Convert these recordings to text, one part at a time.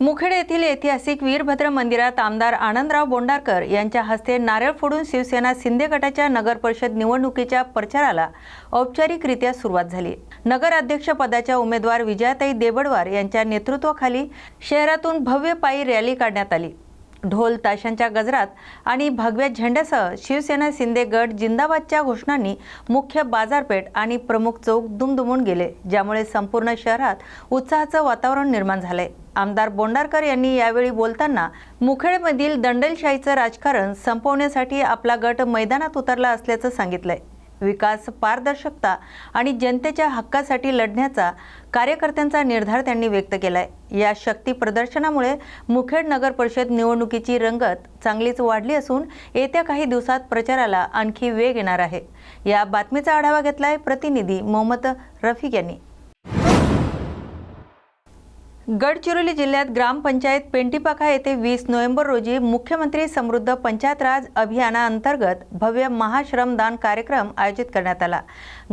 मुखेड येथील ऐतिहासिक वीरभद्र मंदिरात आमदार आनंदराव बोंडारकर यांच्या हस्ते नारळ फोडून शिवसेना शिंदे गटाच्या नगर परिषद निवडणुकीच्या प्रचाराला औपचारिकरित्या सुरुवात झाली. नगर अध्यक्ष पदाच्या उमेदवार विजयाताई देबडवार यांच्या नेतृत्वाखाली शहरातून भव्य पायी रॅली काढण्यात आली. ढोल ताशांच्या गजरात आणि भगव्या झेंड्यासह शिवसेना शिंदे गट जिंदाबादच्या घोषणांनी मुख्य बाजारपेठ आणि प्रमुख चौक दुमदुमून गेले ज्यामुळे संपूर्ण शहरात उत्साहाचं वातावरण निर्माण झालंय. आमदार बोंडारकर यांनी यावेळी बोलताना मुखेडमधील दंडलशाहीचं राजकारण संपवण्यासाठी आपला गट मैदानात उतरला असल्याचं सांगितलंय. विकास पारदर्शकता आणि जनतेच्या हक्कासाठी लढण्याचा कार्यकर्त्यांचा निर्धार त्यांनी व्यक्त केलाय. या शक्ती प्रदर्शनामुळे मुखेड नगर परिषद निवडणुकीची रंगत चांगलीच वाढली असून येत्या काही दिवसात प्रचाराला आणखी वेग येणार आहे. या बातमीचा आढावा घेतलाय प्रतिनिधी मोहम्मद रफिक यांनी. गडचिरोली जिल्ह्यात ग्रामपंचायत पेंटीपाखा येथे वीस नोव्हेंबर रोजी मुख्यमंत्री समृद्ध पंचायत राज अभियानाअंतर्गत भव्य महाश्रमदान कार्यक्रम आयोजित करण्यात आला.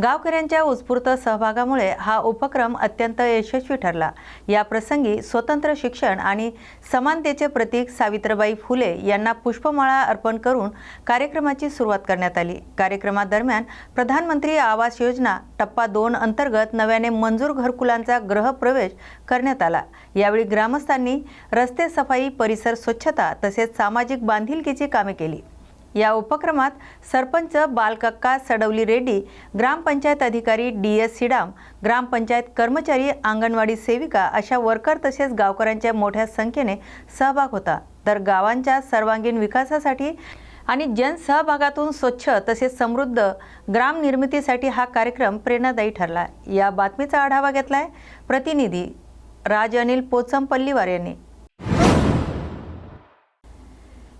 गावकऱ्यांच्या उत्स्फूर्त सहभागामुळे हा उपक्रम अत्यंत यशस्वी ठरला. या प्रसंगी स्वतंत्र शिक्षण आणि समानतेचे प्रतीक सावित्रीबाई फुले यांना पुष्पमाळा अर्पण करून कार्यक्रमाची सुरुवात करण्यात आली. कार्यक्रमादरम्यान प्रधानमंत्री आवास योजना टप्पा दोन अंतर्गत नव्याने मंजूर घरकुलांचा गृहप्रवेश करण्यात आला. यावेळी ग्रामस्थांनी रस्ते सफाई परिसर स्वच्छता तसेच सामाजिक बांधिलकीची कामे केली. या उपक्रमात सरपंच बालकक्का सडवली रेड्डी ग्रामपंचायत अधिकारी डी एस सिडाम ग्रामपंचायत कर्मचारी अंगणवाडी सेविका अशा वर्कर तसेच गावकऱ्यांच्या मोठ्या संख्येने सहभाग होता. तर गावांच्या सर्वांगीण विकासासाठी आणि जनसहभागातून स्वच्छ तसेच समृद्ध ग्राम निर्मितीसाठी हा कार्यक्रम प्रेरणादायी ठरला. या बातमीचा आढावा घेतलाय प्रतिनिधी राज अनिल पोचमपल्लीवार यांनी.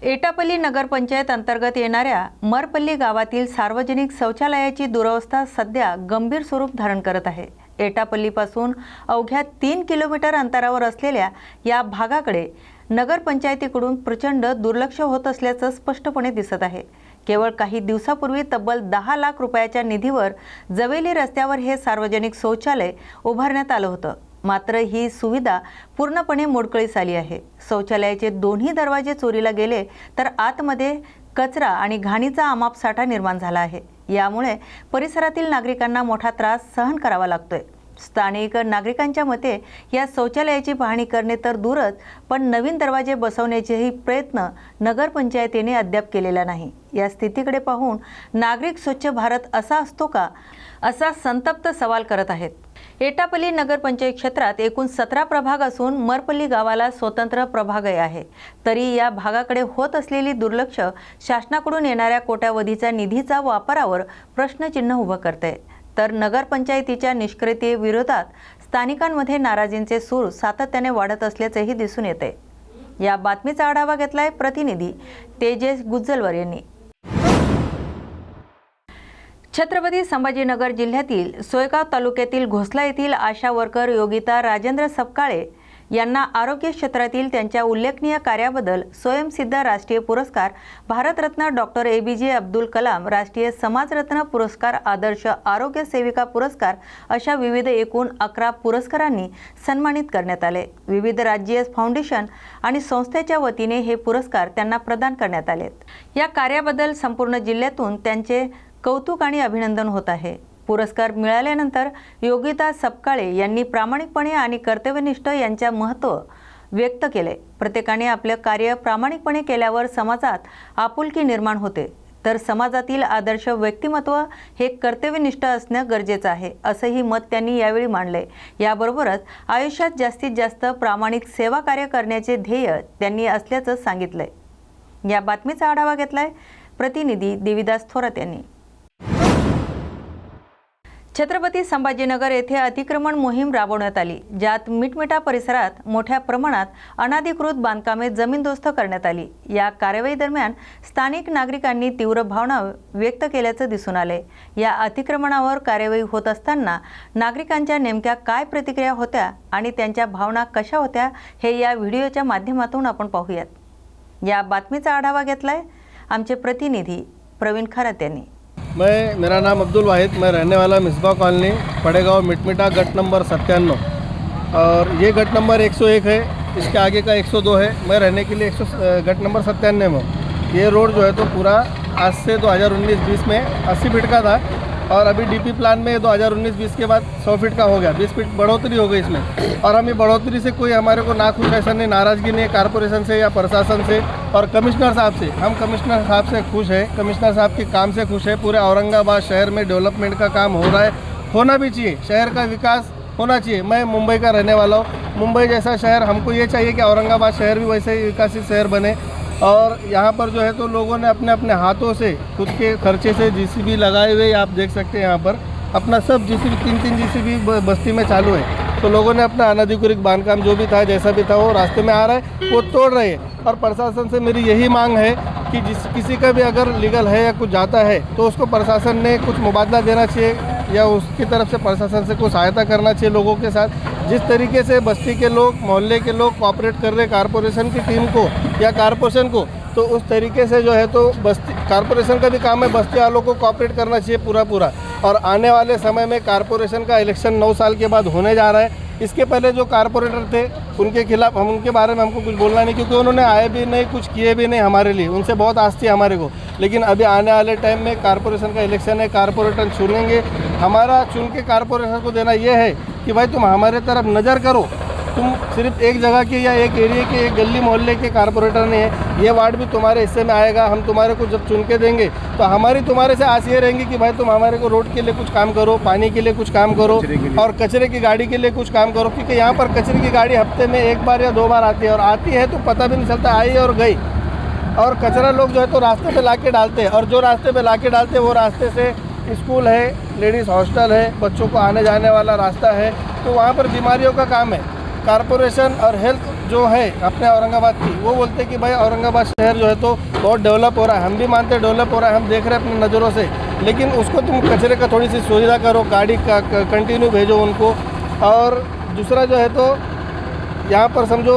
एटापल्ली नगरपंचायत अंतर्गत येणाऱ्या मरपल्ली गावातील सार्वजनिक शौचालयाची दुरवस्था सध्या गंभीर स्वरूप धारण करत आहे. एटापल्लीपासून अवघ्या तीन किलोमीटर अंतरावर असलेल्या या भागाकडे नगरपंचायतीकडून प्रचंड दुर्लक्ष होत असल्याचं स्पष्टपणे दिसत आहे. केवळ काही दिवसापूर्वी तब्बल दहा लाख रुपयाच्या निधीवर जवेली रस्त्यावर हे सार्वजनिक शौचालय उभारण्यात आलं होतं. मात्र ही सुविधा पूर्णपणे मोडकळीस आली आहे. शौचालयाचे दोन्ही दरवाजे चोरीला गेले तर आतमध्ये कचरा आणि घाणीचा अमाप साठा निर्माण झाला आहे. यामुळे परिसरातील नागरिकांना मोठा त्रास सहन करावा लागतोय. स्थानिक नागरिकांच्या मते या शौचालयाची पाहणी करणे तर दूरच पण नवीन दरवाजे बसवण्याचेही प्रयत्न नगरपंचायतीने अद्याप केलेला नाही. या स्थितीकडे पाहून नागरिक स्वच्छ भारत असा असतो का? असा संतप्त सवाल करत आहेत. एटापल्ली नगरपंचायत क्षेत्रात एकूण सतरा प्रभाग असून मरपल्ली गावाला स्वतंत्र प्रभागही आहे. तरी या भागाकडे होत असलेली दुर्लक्ष शासनाकडून येणाऱ्या कोट्यावधीचा निधीचा वापरावर प्रश्नचिन्ह उभं करते. तर नगरपंचायतीच्या निष्क्रियतेविरोधात स्थानिकांमध्ये नाराजींचे सूर सातत्याने वाढत असल्याचेही दिसून येते. या बातमीचा आढावा घेतलाय प्रतिनिधी तेजेश गुज्जलवर यांनी. छत्रपती संभाजीनगर जिल्ह्यातील सोयगाव तालुक्यातील घोसला येथील आशा वर्कर योगिता राजेंद्र सपकाळे यांना आरोग्य क्षेत्रातील त्यांच्या उल्लेखनीय कार्याबद्दल स्वयंसिद्ध राष्ट्रीय पुरस्कार Bharat Ratna doctor A B J Abdul Kalam राष्ट्रीय समाजरत्न पुरस्कार आदर्श आरोग्य सेविका पुरस्कार अशा विविध एकूण अकरा पुरस्कारांनी सन्मानित करण्यात आले. विविध राज्य फाउंडेशन आणि संस्थेच्या वतीने हे पुरस्कार त्यांना प्रदान करण्यात आलेत. या कार्याबद्दल संपूर्ण जिल्ह्यातून त्यांचे कौतुक आणि अभिनंदन होत आहे. पुरस्कार मिळाल्यानंतर योगिता सपकाळे यांनी प्रामाणिकपणे आणि कर्तव्यनिष्ठ यांच्या महत्त्व व्यक्त केले. प्रत्येकाने आपलं कार्य प्रामाणिकपणे केल्यावर समाजात आपुलकी निर्माण होते. तर समाजातील आदर्श व्यक्तिमत्व हे कर्तव्यनिष्ठ असणं गरजेचं आहे असंही मत त्यांनी यावेळी मांडले. याबरोबरच आयुष्यात जास्तीत जास्त प्रामाणिक सेवा कार्य करण्याचे ध्येय त्यांनी असल्याचं सांगितलंय. या बातमीचा आढावा घेतलाय प्रतिनिधी देविदास थोरात यांनी. छत्रपती संभाजीनगर येथे अतिक्रमण मोहीम राबवण्यात आली ज्यात मिटमिटा परिसरात मोठ्या प्रमाणात अनाधिकृत बांधकामे जमीनदोस्त करण्यात आली. या कारवाईदरम्यान दरम्यान स्थानिक नागरिकांनी तीव्र भावना व्यक्त केल्याचं दिसून आले. या अतिक्रमणावर कार्यवाही होत असताना नागरिकांच्या नेमक्या काय प्रतिक्रिया होत्या आणि त्यांच्या भावना कशा होत्या हे या व्हिडिओच्या माध्यमातून आपण पाहूयात. या बातमीचा आढावा घेतलाय आमचे प्रतिनिधी प्रवीण खरात यांनी. मैं, मेरा नाम अब्दुल वाहिद, मैं रहने वाला मिसबा कॉलोनी, पड़ेगाँव, मिटमिटा, गट नंबर सत्तानवे। और ये गट नंबर 101 है, इसके आगे का 102 है, मैं रहने के लिए 100 गट नंबर सत्तानवे में ये रोड जो है तो पूरा आज से 2019-20 में 80 फीट का था और अभी डीपी प्लान में 2019-20 के बाद 100 फीट का हो गया। 20 फीट बढ़ोतरी हो गई इसमें। और हम ये बढ़ोतरी से कोई हमारे को ना खुश ऐसा नहीं, नाराज़गी नहीं है कारपोरेशन से या प्रशासन से और कमिश्नर साहब से। हम कमिश्नर साहब से खुश है कमिश्नर साहब के काम से खुश है। पूरे औरंगाबाद शहर में डेवलपमेंट का काम हो रहा है। होना भी चाहिए। शहर का विकास होना चाहिए। मैं मुंबई का रहने वाला हूँ। मुंबई जैसा शहर हमको ये चाहिए कि औरंगाबाद शहर भी वैसे ही विकसित शहर बने। और यहाँ पर जो है तो लोगों ने अपने अपने हाथों से, खुद के खर्चे से जीसीबी लगाए हुए आप देख सकते हैं यहाँ पर। अपना सब जीसीबी तीन तीन जीसीबी बस्ती में चालू है। तो लोगों ने अपना अनधिकृत बांधकाम जो भी था, जैसा भी था, वो रास्ते में आ रहा है, वो तोड़ रहे हैं। और प्रशासन से मेरी यही मांग है कि जिस, किसी का भी अगर लीगल है या कुछ जाता है तो उसको प्रशासन ने कुछ मुबादला देना चाहिए। या उसकी तरफ़ से प्रशासन से कुछ सहायता करना चाहिए लोगों के साथ? जिस तरीके से बस्ती के लोग, मोहल्ले के लोग कॉपरेट कर रहे कारपोरेशन की टीम को या कारपोरेशन को तो उस तरीके से जो है तो बस्ती कारपोरेशन का भी काम है, बस्ती वालों को कॉपरेट करना चाहिए पूरा पूरा और आने वाले समय में कारपोरेशन का इलेक्शन नौ साल के बाद होने जा रहा है। इसके पहले जो कारपोरेटर थे, उनके खिलाफ, हम, उनके बारे में हमको कुछ बोलना नहीं, क्योंकि उन्होंने आए भी नहीं, कुछ किए भी नहीं हमारे लिए। उनसे बहुत आस्ती है हमारे को। लेकिन अभी आने वाले टाइम में कारपोरेशन का इलेक्शन है कारपोरेटर चुनेंगे हमारा चुन के कारपोरेशन को देना ये है कि भाई तुम हमारे तरफ़ नज़र करो। तुम सिर्फ़ एक जगह के या एक एरिया के एक गली मोहल्ले के कारपोरेटर नहीं है। ये वार्ड भी तुम्हारे हिस्से में आएगा हम तुम्हारे को जब चुन के देंगे तो हमारी तुम्हारे से आस ये रहेंगी कि भाई तुम हमारे को रोड के लिए कुछ काम करो पानी के लिए कुछ काम करो और कचरे की गाड़ी के लिए कुछ काम करो क्योंकि यहाँ पर कचरे की गाड़ी हफ़्ते में एक बार या दो बार आती है और आती है तो पता भी नहीं चलता आई और गई। और कचरा लोग जो है तो रास्ते पे लाके डालते हैं और जो रास्ते पे लाके डालते हैं वो रास्ते से स्कूल है, लेडीज़ हॉस्टल है, बच्चों को आने जाने वाला रास्ता है तो वहाँ पर बीमारियों का काम है। कारपोरेशन और हेल्थ जो है अपने औरंगाबाद की, वो बोलते हैं कि भाई औरंगाबाद शहर जो है तो बहुत डेवलप हो रहा है। हम भी मानते हैं डेवलप हो रहा है, हम देख रहे हैं अपनी नज़रों से, लेकिन उसको तुम कचरे का थोड़ी सी सुविधा करो, गाड़ी का कंटिन्यू भेजो उनको। और दूसरा जो है तो यहाँ पर समझो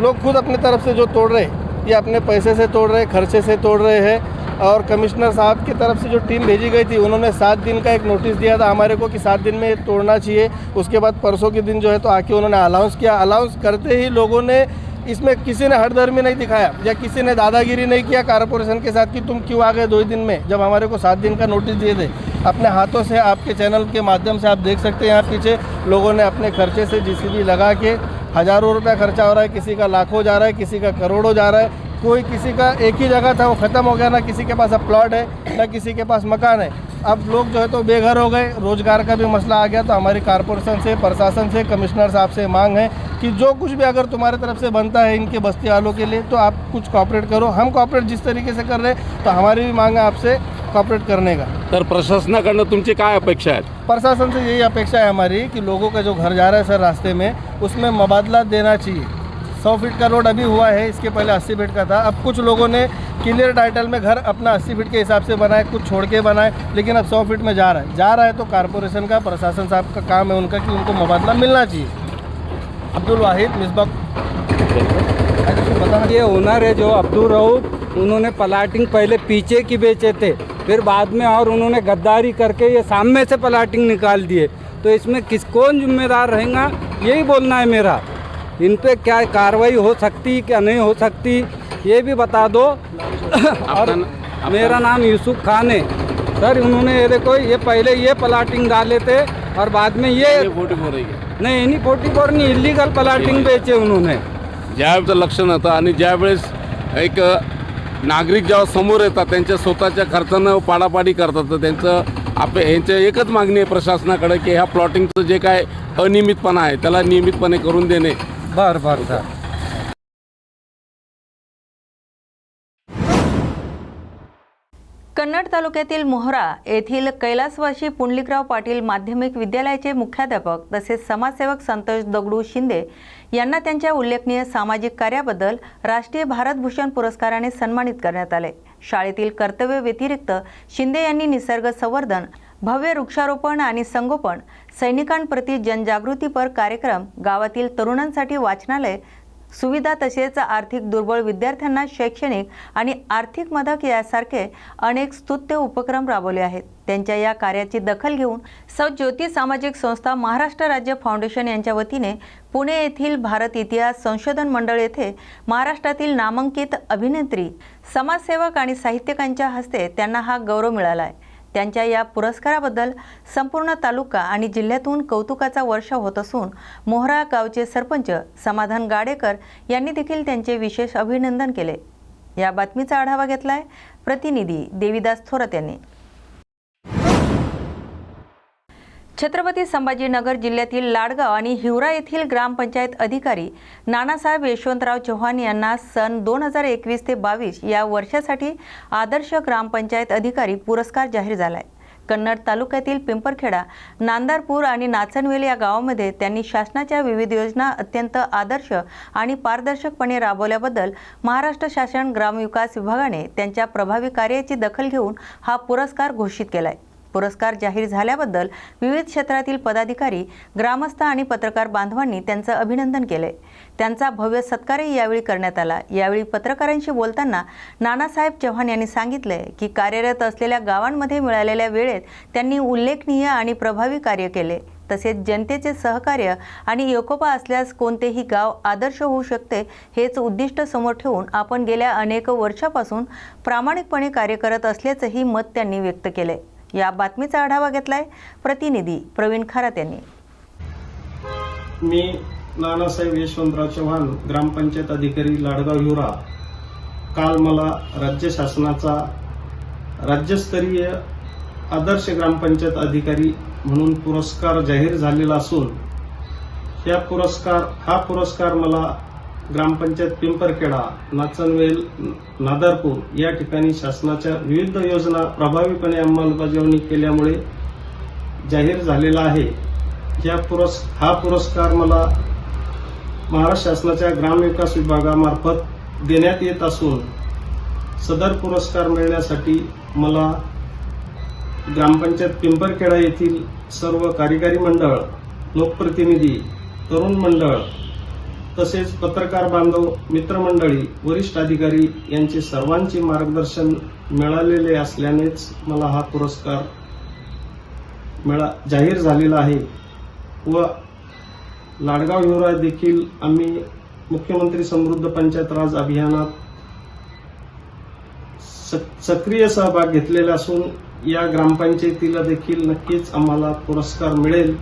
लोग खुद अपनी तरफ़ से जो तोड़ रहे ये अपने पैसे से तोड़ रहे खर्चे से तोड़ रहे हैं और कमिश्नर साहब की तरफ़ से जो टीम भेजी गई थी, उन्होंने सात दिन का एक नोटिस दिया था हमारे को कि सात दिन में तोड़ना चाहिए, उसके बाद परसों के दिन जो है तो आके उन्होंने अलाउंस किया। अलाउंस करते ही लोगों ने इसमें किसी ने हटधर्मी नहीं दिखाया या किसी ने दादागिरी नहीं किया कारपोरेशन के साथ कि तुम क्यों आ गए दो ही दिन में, जब हमारे को सात दिन का नोटिस दिए थे। अपने हाथों से, आपके चैनल के माध्यम से आप देख सकते हैं, यहाँ पीछे लोगों ने अपने खर्चे से जीसीबी लगा के हज़ारों रुपया खर्चा हो रहा है, किसी का लाखों जा रहा है, किसी का करोड़ों जा रहा है। कोई किसी का एक ही जगह था वो ख़त्म हो गया ना किसी के पास अब प्लॉट है ना किसी के पास मकान है। अब लोग जो है तो बेघर हो गए रोज़गार का भी मसला आ गया तो हमारी कारपोरेशन से प्रशासन से कमिश्नर साहब से मांग है कि जो कुछ भी अगर तुम्हारे तरफ़ से बनता है इनके बस्ती वालों के लिए तो आप कुछ कॉपरेट करो। हम कॉपरेट जिस तरीके से कर रहे हैं तो हमारी भी मांग है आपसे कॉपरेट करने का। तर प्रशासनाकडनं तुमची काय अपेक्षा है प्रशासन से यही अपेक्षा है हमारी कि लोगों का जो घर जा रहा है सर रास्ते में उसमें मुबादला देना चाहिए। सौ फीट का रोड अभी हुआ है, इसके पहले अस्सी फीट का था। अब कुछ लोगों ने क्लियर टाइटल में घर अपना अस्सी फीट के हिसाब से बनाए, कुछ छोड़ के बनाए, लेकिन अब सौ फीट में जा रहा है। जा रहा है तो कारपोरेशन का, प्रशासन साहब का काम है उनका कि उनको मुबादला मिलना चाहिए। अब्दुल वाहिद बताना ये ओनर है जो अब्दुल रऊफ, उन्होंने प्लाटिंग पहले पीछे की बेचे थे, फिर बाद में और उन्होंने गद्दारी करके ये सामने से प्लाटिंग निकाल दिए। तो इसमें किस, कौन जिम्मेदार रहेगा, यही बोलना है मेरा। इन पे क्या कार्रवाई हो सकती क्या नहीं हो सकती ये भी बता दो। और मेरा नाम यूसुफ खान है। सर उन्होंने ये देखो ये पहले ये प्लाटिंग डाले थे और बाद में ये रही आहे नहीं इन्हीं फोर्टी फोर नहीं इलीगल प्लाटिंग बेचे उन्होंने। ज्यावेळेचं लक्ष नव्हतं आणि ज्यावेळेस एक नागरिक जेव्हा समोर येतात त्यांच्या स्वतःच्या खर्चानं पाडापाडी करतात तर त्यांचं आप यांच्या एकच मागणी आहे प्रशासनाकडे की ह्या प्लॉटिंगचं जे काय अनियमितपणा आहे त्याला नियमितपणे करून देणे. बर बर सर कन्नड तालुक्यातील मोहरा येथील कैलासवासी पुंडलिकराव पाटील माध्यमिक विद्यालयाचे मुख्याध्यापक तसेच समाजसेवक संतोष दगडू शिंदे यांना त्यांच्या उल्लेखनीय सामाजिक कार्याबद्दल राष्ट्रीय भारतभूषण पुरस्काराने सन्मानित करण्यात आले. शाळेतील कर्तव्य व्यतिरिक्त शिंदे यांनी निसर्ग संवर्धन भव्य वृक्षारोपण आणि संगोपन सैनिकांप्रती जनजागृतीपर कार्यक्रम गावातील तरुणांसाठी वाचनालय सुविधा तसेच आर्थिक दुर्बळ विद्यार्थ्यांना शैक्षणिक आणि आर्थिक मदत यासारखे अनेक स्तुत्य उपक्रम राबवले आहेत. त्यांच्या या कार्याची दखल घेऊन सौ ज्योती सामाजिक संस्था महाराष्ट्र राज्य फाउंडेशन यांच्या वतीने पुणे येथील भारत इतिहास संशोधन मंडळ येथे महाराष्ट्रातील नामांकित अभिनेत्री समाजसेवक आणि साहित्यिकांच्या हस्ते त्यांना हा गौरव मिळाला आहे. त्यांच्या या पुरस्काराबद्दल संपूर्ण तालुका आणि जिल्ह्यातून कौतुकाचा वर्षा होत असून मोहरा गावचे सरपंच समाधान गाडेकर यांनी देखील त्यांचे विशेष अभिनंदन केले. या बातमीचा आढावा घेतलाय प्रतिनिधी देविदास थोरात यांनी. छत्रपती संभाजीनगर जिल्ह्यातील लाडगाव आणि हिवरा येथील ग्रामपंचायत अधिकारी नानासाहेब यशवंतराव चव्हाण यांना सन दोन हजार एकवीस ते बावीस या वर्षासाठी आदर्श ग्रामपंचायत अधिकारी पुरस्कार जाहीर झालाय. कन्नड तालुक्यातील पिंपरखेडा नांदारपूर आणि नाचनवेल या गावामध्ये त्यांनी शासनाच्या विविध योजना अत्यंत आदर्श आणि पारदर्शकपणे राबवल्याबद्दल महाराष्ट्र शासन ग्रामविकास विभागाने त्यांच्या प्रभावी कार्याची दखल घेऊन हा पुरस्कार घोषित केला आहे पुरस्कार जाहीर झाल्याबद्दल विविध क्षेत्रातील पदाधिकारी ग्रामस्थ आणि पत्रकार बांधवांनी त्यांचं अभिनंदन केले. त्यांचा भव्य सत्कारही यावेळी करण्यात आला. यावेळी पत्रकारांशी बोलताना नानासाहेब चव्हाण यांनी सांगितले की कार्यरत असलेल्या गावांमध्ये मिळालेल्या वेळेत त्यांनी उल्लेखनीय आणि प्रभावी कार्य केले. तसेच जनतेचे सहकार्य आणि एकोपा असल्यास कोणतेही गाव आदर्श होऊ शकते हेच उद्दिष्ट समोर ठेवून आपण गेल्या अनेक वर्षापासून प्रामाणिकपणे कार्य करत असल्याचंही मत त्यांनी व्यक्त केले. या बातमीचा आढावा घेतलाय प्रतिनिधी प्रवीण खरात यांनी. मी नानासाहेब यशवंतराव चव्हाण ग्रामपंचायत अधिकारी लाडगाव हिवरा काल मला राज्य शासनाचा राज्यस्तरीय आदर्श ग्रामपंचायत अधिकारी म्हणून पुरस्कार जाहीर झालेला असून या पुरस्कार हा पुरस्कार मला ग्रामपंचायत पिंपरखेडा नाचनवेल नादारपूर या ठिकाणी शासनाच्या विविध योजना प्रभावीपणे अंमलबजावणी केल्यामुळे जाहीर झालेला आहे. या पुरस् हा पुरस्कार मला महाराष्ट्र शासनाच्या ग्रामविकास विभागामार्फत देण्यात येत असून सदर पुरस्कार मिळण्यासाठी मला ग्रामपंचायत पिंपरखेडा येथील सर्व कार्यकारी मंडळ लोकप्रतिनिधी तरुण मंडळ तसेच पत्रकार बांधव मित्रमंडळी वरिष्ठ अधिकारी यांचे सर्वांचे मार्गदर्शन मिळालेले असल्यानेच मला हा पुरस्कार मिळा जाहीर झालेला आहे व लाडगाव हिवरा देखील आम्ही मुख्यमंत्री समृद्ध पंचायत राज अभियानात सक्रिय सहभाग घेतलेला असून या ग्रामपंचायतीला देखील नक्कीच आम्हाला पुरस्कार मिळेल.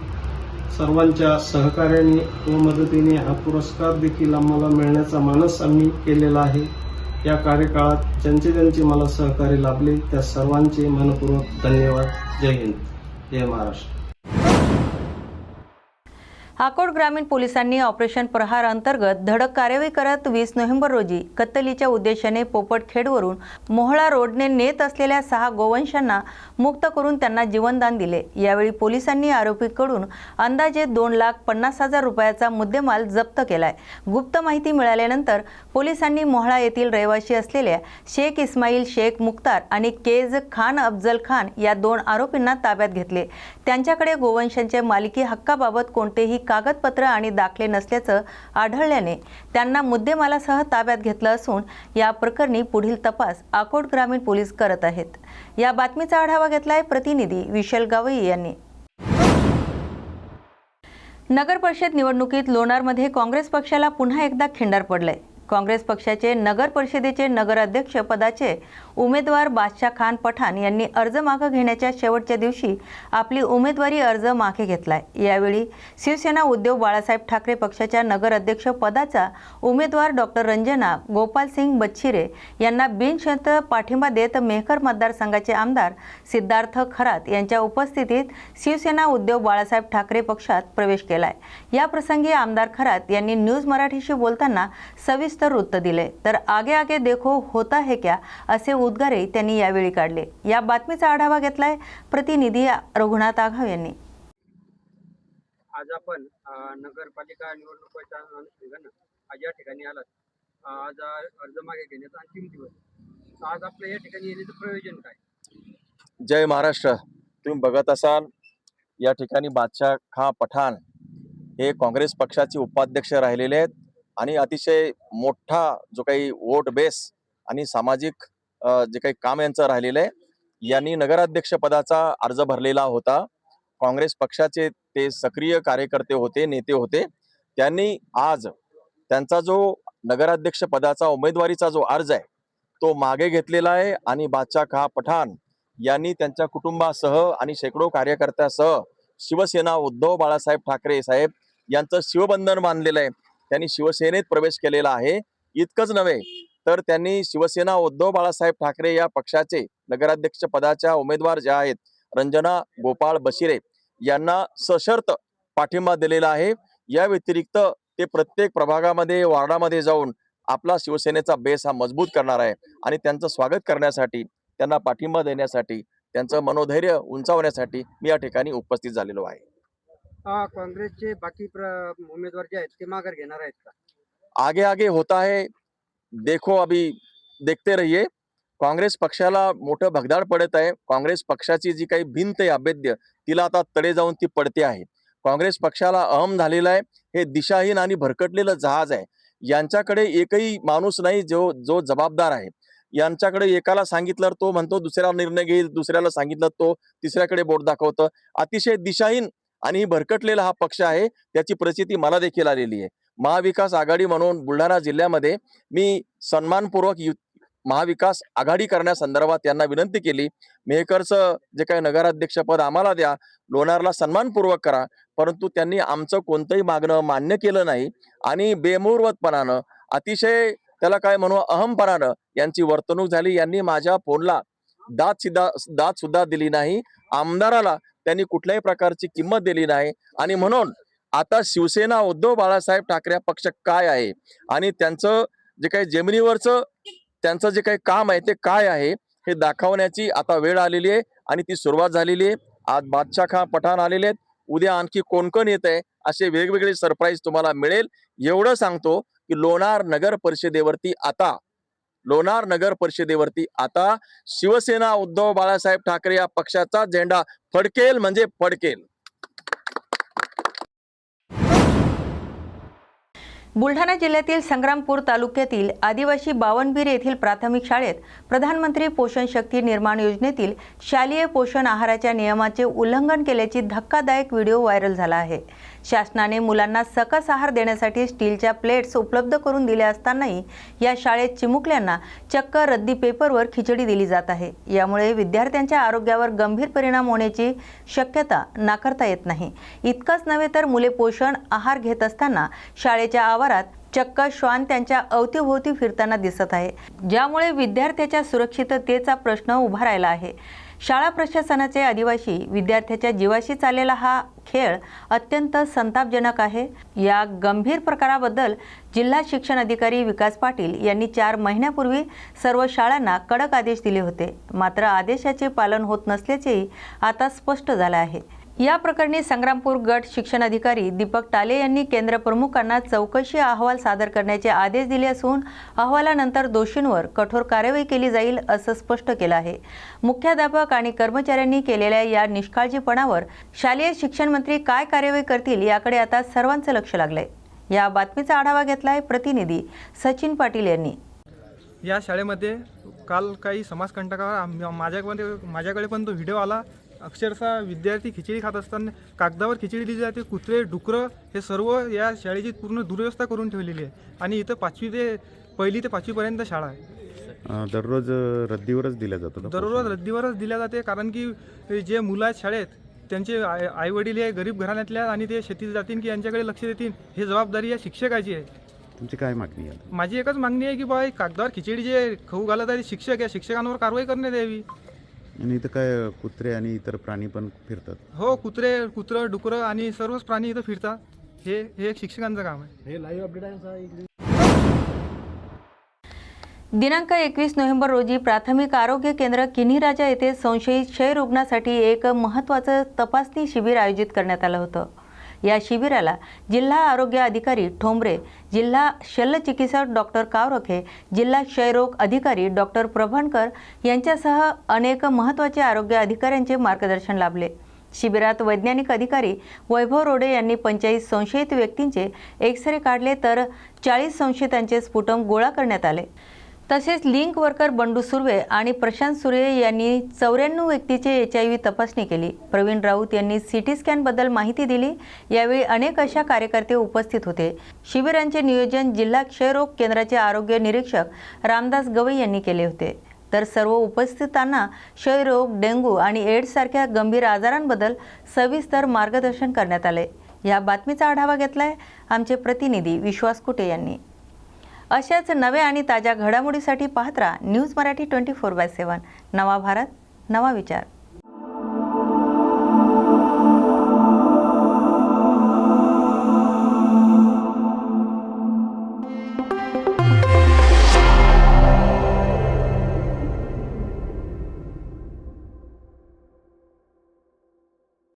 सर्वांच्या सहकार्याने व मदतीने हा पुरस्कार देखील आम्हाला मिळण्याचा मानस आम्ही केलेला आहे. या कार्यकाळात ज्यांचे ज्यांचे मला सहकार्य लाभले त्या सर्वांचे मनपूर्वक धन्यवाद. जय हिंद. जय महाराष्ट्र. अकोट ग्रामीण पोलिसांनी ऑपरेशन प्रहार अंतर्गत धडक कार्यवाही करत वीस नोव्हेंबर रोजी कत्तलीच्या उद्देशाने पोपटखेडवरून मोहळा रोडने नेत असलेल्या सहा गोवंशांना मुक्त करून त्यांना जीवनदान दिले. यावेळी पोलिसांनी आरोपीकडून अंदाजे दोन लाख पन्नास हजार रुपयाचा मुद्देमाल जप्त केलाय. गुप्त माहिती मिळाल्यानंतर पोलिसांनी मोहळा येथील रहिवासी असलेल्या शेख इस्माईल शेख मुख्तार आणि केज खान अफजल खान या दोन आरोपींना ताब्यात घेतले. त्यांच्याकडे गोवंशांच्या मालकी हक्काबाबत कोणतेही कागदपत्र आणि दाखले नसल्याचं आढळल्याने त्यांना मुद्देमालासह ताब्यात घेतलं असून या प्रकरणी पुढील तपास आकोट ग्रामीण पोलीस करत आहेत. या बातमीचा आढावा घेतलाय प्रतिनिधी विशल गावई यांनी. नगर परिषद निवडणुकीत लोणारमध्ये काँग्रेस पक्षाला पुन्हा एकदा खिंडार पडलंय. काँग्रेस पक्षाचे नगर परिषदेचे नगराध्यक्ष पदाचे उमेदवार बादशाह खान पठाण यांनी अर्ज मागं घेण्याच्या शेवटच्या दिवशी आपली उमेदवारी अर्ज मागे घेतलाय. यावेळी शिवसेना उद्धव बाळासाहेब ठाकरे पक्षाच्या नगराध्यक्ष पदाचा उमेदवार डॉक्टर रंजना गोपालसिंग बच्छिरे यांना बिनशर्त पाठिंबा देत मेहकर मतदारसंघाचे आमदार सिद्धार्थ खरात यांच्या उपस्थितीत शिवसेना उद्धव बाळासाहेब ठाकरे पक्षात प्रवेश केलाय. या प्रसंगी आमदार खरात यांनी न्यूज मराठीशी बोलताना सविस्तर वृत्त दिले. तर आगे आगे देखो होता है क्या? असे उद्गारही त्यांनी यावेळी काढले. या बातमीचा आढावा घेतलाय प्रतिनिधी रघुनाथ आघाव यांनी. आज आपण नगरपालिका निवडणुकीच्या अनुषंगानं आज या ठिकाणी आलात. आज अर्ज मागे घेण्याचा अंतिम दिवस. आज आपल्या या ठिकाणी येण्याचं प्रयोजन काय? जय महाराष्ट्र. तुम्ही बघत असाल या ठिकाणी बादशाह खां पठाण हे काँग्रेस पक्षाचे उपाध्यक्ष राहिलेले आहेत आणि अतिशय मोठा जो काही वोट बेस आणि सामाजिक जे काही काम यांचं राहिलेलं आहे यांनी नगराध्यक्ष पदाचा अर्ज भरलेला होता. काँग्रेस पक्षाचे ते सक्रिय कार्यकर्ते होते नेते होते. त्यांनी आज त्यांचा जो नगराध्यक्ष पदाचा उमेदवारीचा जो अर्ज आहे तो मागे घेतलेला आहे आणि बादशाह खा पठाण यांनी त्यांच्या कुटुंबासह आणि शेकडो कार्यकर्त्यासह शिवसेना उद्धव बाळासाहेब ठाकरे साहेब यांचं शिवबंधन बांधलेलं आहे. त्यांनी शिवसेनेत प्रवेश केलेला आहे. इतकंच नव्हे तर त्यांनी शिवसेना उद्धव बाळासाहेब ठाकरे या पक्षाचे नगराध्यक्ष पदाच्या उमेदवार ज्या आहेत रंजना गोपाळ बशिरे यांना सशर्त पाठिंबा दिलेला आहे. या व्यतिरिक्त ते प्रत्येक प्रभागामध्ये वार्डामध्ये जाऊन आपला शिवसेनेचा बेस हा मजबूत करणार आहे आणि त्यांचं स्वागत करण्यासाठी त्यांना पाठिंबा देण्यासाठी त्यांचं मनोधैर्य उंचावण्यासाठी मी या ठिकाणी उपस्थित झालेलो आहे. काँग्रेसचे बाकी उमेदवार जे आहेत ते माघार घेणार आहेत का? आगे आगे होता है देखो अभी देखते रहिए। काँग्रेस पक्षाला मोठं भगदाड पडत आहे. काँग्रेस पक्षाची जी काही भिंत आहे अभेद्य तिला आता तडे जाऊन ती पडते आहे. काँग्रेस पक्षाला अहम झालेला आहे. हे दिशाहीन आणि भरकटलेलं जहाज आहे. यांच्याकडे एकही माणूस नाही जो जो जबाबदार आहे. यांच्याकडे एकाला सांगितलं तो म्हणतो दुसऱ्याला निर्णय घेईल दुसऱ्याला सांगितलं तो तिसऱ्याकडे बोट दाखवतं. अतिशय दिशाहीन आणि भरकटलेला हा पक्ष आहे त्याची प्रचिती मला देखील आलेली आहे. महाविकास आघाडी म्हणून बुलढाणा जिल्ह्यामध्ये मी सन्मानपूर्वक यु महाविकास आघाडी करण्यासंदर्भात त्यांना विनंती केली. मेहकरचं जे काही नगराध्यक्षपद आम्हाला द्या लोणारला सन्मानपूर्वक करा परंतु त्यांनी आमचं कोणतंही मागणं मान्य केलं नाही आणि बेमुरवतपणानं अतिशय त्याला काय म्हणू अहमपणानं यांची वर्तणूक झाली. यांनी माझ्या फोनला दाद सिद्धा दाद सुद्धा दिली नाही. आमदाराला त्यांनी कुठल्याही प्रकारची किंमत दिली नाही. आणि म्हणून आता शिवसेना उद्धव बाळासाहेब ठाकरे पक्ष काय आहे? आणि त्यांचं जे काही जमिनीवरचं त्यांचं जे काही काम आहे ते काय आहे? हे दाखवण्याची आता वेळ आलेली आहे आणि ती सुरुवात झालेली आहे. आज बादशाह खान पठाण आलेले आहेत. उद्या आणखी कोण कोण येत आहे? असे वेगवेगळे सरप्राईज तुम्हाला मिळेल. एवढं सांगतो की लोणार नगर परिषदेवरती आता लोणार नगर परिषदेवरती. आता शिवसेना उद्धव बाळासाहेब ठाकरे या पक्षाचा झेंडा फडकेल म्हणजे फडकेल. बुलढाणा जिल्ह्यातील संग्रामपूर तालुक्यातील आदिवासी बावनबीर येथील प्राथमिक शाळेत प्रधानमंत्री पोषण शक्ती निर्माण योजनेतील शालेय पोषण आहाराच्या नियमाचे उल्लंघन केल्याची धक्कादायक व्हिडिओ व्हायरल झाला आहे. शासनाने मुलांना सकस आहार देण्यासाठी स्टीलच्या प्लेट्स उपलब्ध करून दिल्या असतानाही या शाळेत चिमुकल्यांना चक्क रद्दी पेपरवर खिचडी दिली जात आहे. यामुळे विद्यार्थ्यांच्या आरोग्यावर गंभीर परिणाम होण्याची शक्यता नाकारता येत नाही. इतकंच नव्हे तर मुले पोषण आहार घेत असताना शाळेच्या आवाज आवारात चक्क श्वान त्यांच्या अवतीभोवती फिरताना दिसत आहे. ज्यामुळे विद्यार्थ्याच्या सुरक्षिततेचा प्रश्न उभा राहिला आहे. शाळा प्रशासनाचे आदिवासी विद्यार्थ्याच्या जीवाशी चाललेला हा खेळ अत्यंत संतापजनक आहे. या गंभीर प्रकाराबद्दल जिल्हा शिक्षण अधिकारी विकास पाटील यांनी चार महिन्यापूर्वी सर्व शाळांना कडक आदेश दिले होते. मात्र आदेशाचे पालन होत नसल्याचेही आता स्पष्ट झालं आहे. या प्रकरणी संग्रामपूर गट शिक्षण अधिकारी दीपक टाले यांनी केंद्र प्रमुखांना चौकशी अहवाल सादर करण्याचे आदेश दिले असून अहवालानंतर दोषींवर कठोर कार्यवाही केली जाईल असं स्पष्ट केलं आहे. मुख्याध्यापक आणि कर्मचाऱ्यांनी केलेल्या या निष्काळजीपणावर शालेय शिक्षण मंत्री काय कार्यवाही करतील याकडे आता सर्वांचं लक्ष लागलंय. या बातमीचा आढावा घेतलाय प्रतिनिधी सचिन पाटील यांनी. या शाळेमध्ये काल काही समाजकंटकावर आम- माझ्यामध्ये माझ्याकडे पण तो व्हिडिओ आला. अक्षरशः विद्यार्थी खिचडी खात असताना कागदावर खिचडी दिली जाते कुत्रे डुकरं हे सर्व या शाळेची पूर्ण दुर्व्यवस्था करून ठेवलेली आहे. आणि इथं पाचवी ते पहिली ते पाचवीपर्यंत शाळा आहे. अ, दररोज अ, रद्दीवरच दिल्या जातो ना दररोज रद्दीवरच दिल्या जाते कारण की जे मुलं आहेत शाळेत त्यांचे आई आईवडील हे गरीब घराण्यातल्या आणि ते शेतीत जातील की यांच्याकडे लक्ष देतील हे जबाबदारी या शिक्षकाची आहे. तुमची काय मागणी आहे माझी एकच मागणी आहे की बा हे कागदावर खिचडी जे खाऊ घालत आहे ते शिक्षक या शिक्षकांवर कारवाई करण्यात यावी. आणि इथं काय कुत्रे आणि इतर प्राणी पण फिरतात? हो कुत्रे कुत्रं डुकरं आणि सर्वच प्राणी इथं फिरतात. हे हे एक शिक्षकांचं काम आहे. दिनांक एकवीस नोव्हेंबर रोजी प्राथमिक आरोग्य केंद्र किन्हीराजा येथे संशयित क्षय रुग्णासाठी एक महत्त्वाचं तपासणी शिबिर आयोजित करण्यात आलं होतं. या शिबिराला जिल्हा आरोग्य अधिकारी ठोंबरे जिल्हा शल्यचिकित्सक डॉक्टर कावरखे जिल्हा क्षयरोग अधिकारी डॉक्टर प्रभणकर यांच्यासह अनेक महत्त्वाचे आरोग्य अधिकाऱ्यांचे मार्गदर्शन लाभले. शिबिरात वैज्ञानिक अधिकारी वैभव रोडे यांनी पंचेचाळीस संशयित व्यक्तींचे एक्सरे काढले तर चाळीस संशयितांचे स्फुटम गोळा करण्यात आले. तसेच लिंक वर्कर बंडू सुर्वे आणि प्रशांत सुर्वे यांनी चौऱ्याण्णव व्यक्तीचे एच आय व्ही तपासणी केली. प्रवीण राऊत यांनी सी टी स्कॅनबद्दल माहिती दिली. यावेळी अनेक अशा कार्यकर्ते उपस्थित होते. शिबिरांचे नियोजन जिल्हा क्षयरोग केंद्राचे आरोग्य निरीक्षक रामदास गवई यांनी केले होते. तर सर्व उपस्थितांना क्षयरोग डेंग्यू आणि एड्ससारख्या गंभीर आजारांबद्दल सविस्तर मार्गदर्शन करण्यात आले. या बातमीचा आढावा घेतलाय आमचे प्रतिनिधी विश्वास कुटे यांनी. अशाच नव्या आणि ताज्या घडामोडीसाठी पाहत राहा news Marathi twenty four by seven. नवा भारत नवा विचार.